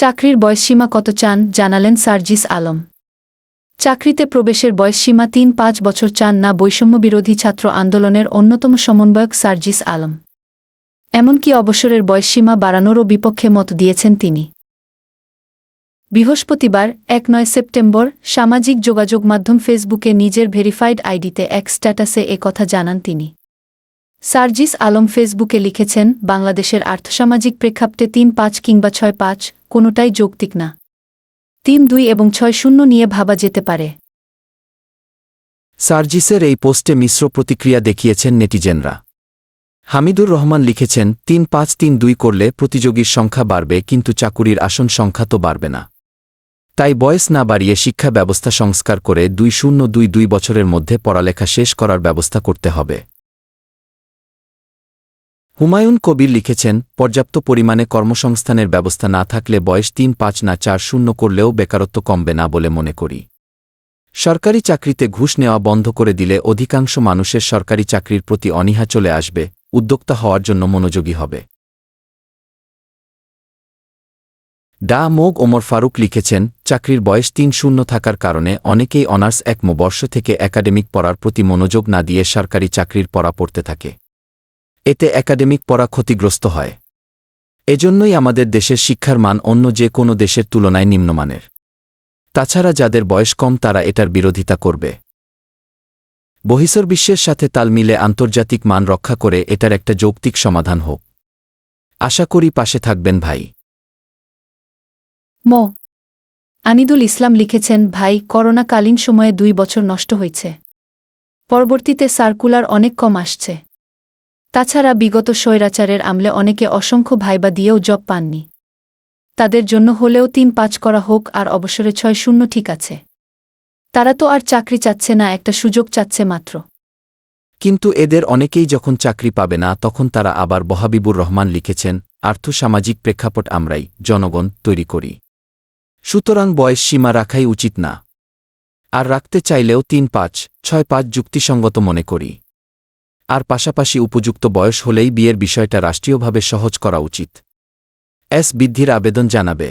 চাকরির বয়সসীমা কত চান জানালেন সার্জিস আলম। চাকরিতে প্রবেশের বয়সসীমা তিন পাঁচ বছর চান না বৈষম্যবিরোধী ছাত্র আন্দোলনের অন্যতম সমন্বয়ক সার্জিস আলম। এমনকি অবসরের বয়সসীমা বাড়ানোরও বিপক্ষে মত দিয়েছেন তিনি। বৃহস্পতিবার, এক নয় সেপ্টেম্বর, সামাজিক যোগাযোগ মাধ্যম ফেসবুকে নিজের ভেরিফাইড আইডিতে এক স্ট্যাটাসে কথা জানান তিনি। সার্জিস আলম ফেসবুকে লিখেছেন, বাংলাদেশের আর্থসামাজিক প্রেক্ষাপটে তিন পাঁচ কিংবা ছয় পাঁচ কোনোটাই যৌক্তিক না। তিন দুই এবং ছয় শূন্য নিয়ে ভাবা যেতে পারে। সার্জিসের এই পোস্টে মিশ্র প্রতিক্রিয়া দেখিয়েছেন নেটিজেনরা। হামিদুর রহমান লিখেছেন, তিন পাঁচ তিন দুই করলে প্রতিযোগীর সংখ্যা বাড়বে, কিন্তু চাকুরির আসন সংখ্যা তো বাড়বে না। তাই বয়স না বাড়িয়ে শিক্ষা ব্যবস্থা সংস্কার করে দুই শূন্য দুই দুই বছরের মধ্যে পড়ালেখা শেষ করার ব্যবস্থা করতে হবে। হুমায়ুন কবির লিখেছেন, পর্যাপ্ত পরিমাণে কর্মসংস্থানের ব্যবস্থা না থাকলে বয়স তিন, পাঁচ না চার শূন্য করলেও বেকারত্ব কমবে না বলে মনে করি। সরকারি চাকরিতে ঘুষ নেওয়া বন্ধ করে দিলে অধিকাংশ মানুষের সরকারি চাকরির প্রতি অনীহা চলে আসবে, উদ্যোক্তা হওয়ার জন্য মনোযোগী হবে। ডা মোগ ওমর ফারুক লিখেছেন, চাকরির বয়স তিন, শূন্য থাকার কারণে অনেকেই অনার্স একম বর্ষ থেকে একাডেমিক পড়ার প্রতি মনোযোগ না দিয়ে সরকারি চাকরির পড়া পড়তে থাকে। এতে একাডেমিক পড়া ক্ষতিগ্রস্ত হয়। এজন্যই আমাদের দেশের শিক্ষার মান অন্য যে কোনো দেশের তুলনায় নিম্নমানের। তাছাড়া যাদের বয়স কম, তারা এটার বিরোধিতা করবে। বহিসর বিশ্বের সাথে তাল মিলে আন্তর্জাতিক মান রক্ষা করে এটার একটা যৌক্তিক সমাধান হোক। আশা করি পাশে থাকবেন ভাই। ম। আনিদুল ইসলাম লিখেছেন, ভাই, করোনাকালীন সময়ে দুই বছর নষ্ট হয়েছে। পরবর্তীতে সার্কুলার অনেক কম আসছে। তাছাড়া বিগত স্বৈরাচারের আমলে অনেকে অসংখ্য ভাইবা দিয়েও জব পাননি। তাদের জন্য হলেও তিন পাঁচ করা হোক আর অবসরে ছয় শূন্য ঠিক আছে। তারা তো আর চাকরি চাচ্ছে না, একটা সুযোগ চাচ্ছে মাত্র। কিন্তু এদের অনেকেই যখন চাকরি পাবে না, তখন তারা আবার বহাবিবুর রহমান লিখেছেন, আর্থসামাজিক প্রেক্ষাপট আমরাই, জনগণ, তৈরি করি। সুতরাং বয়স সীমা রাখাই উচিত না। আর রাখতে চাইলেও তিন পাঁচ, ছয় পাঁচ যুক্তিসঙ্গত মনে করি। আর পাশাপাশি উপযুক্ত বয়স হলেই বিয়ের বিষয়টা রাষ্ট্রীয়ভাবে সহজ করা উচিত। এস বৃদ্ধির আবেদন জানাবে।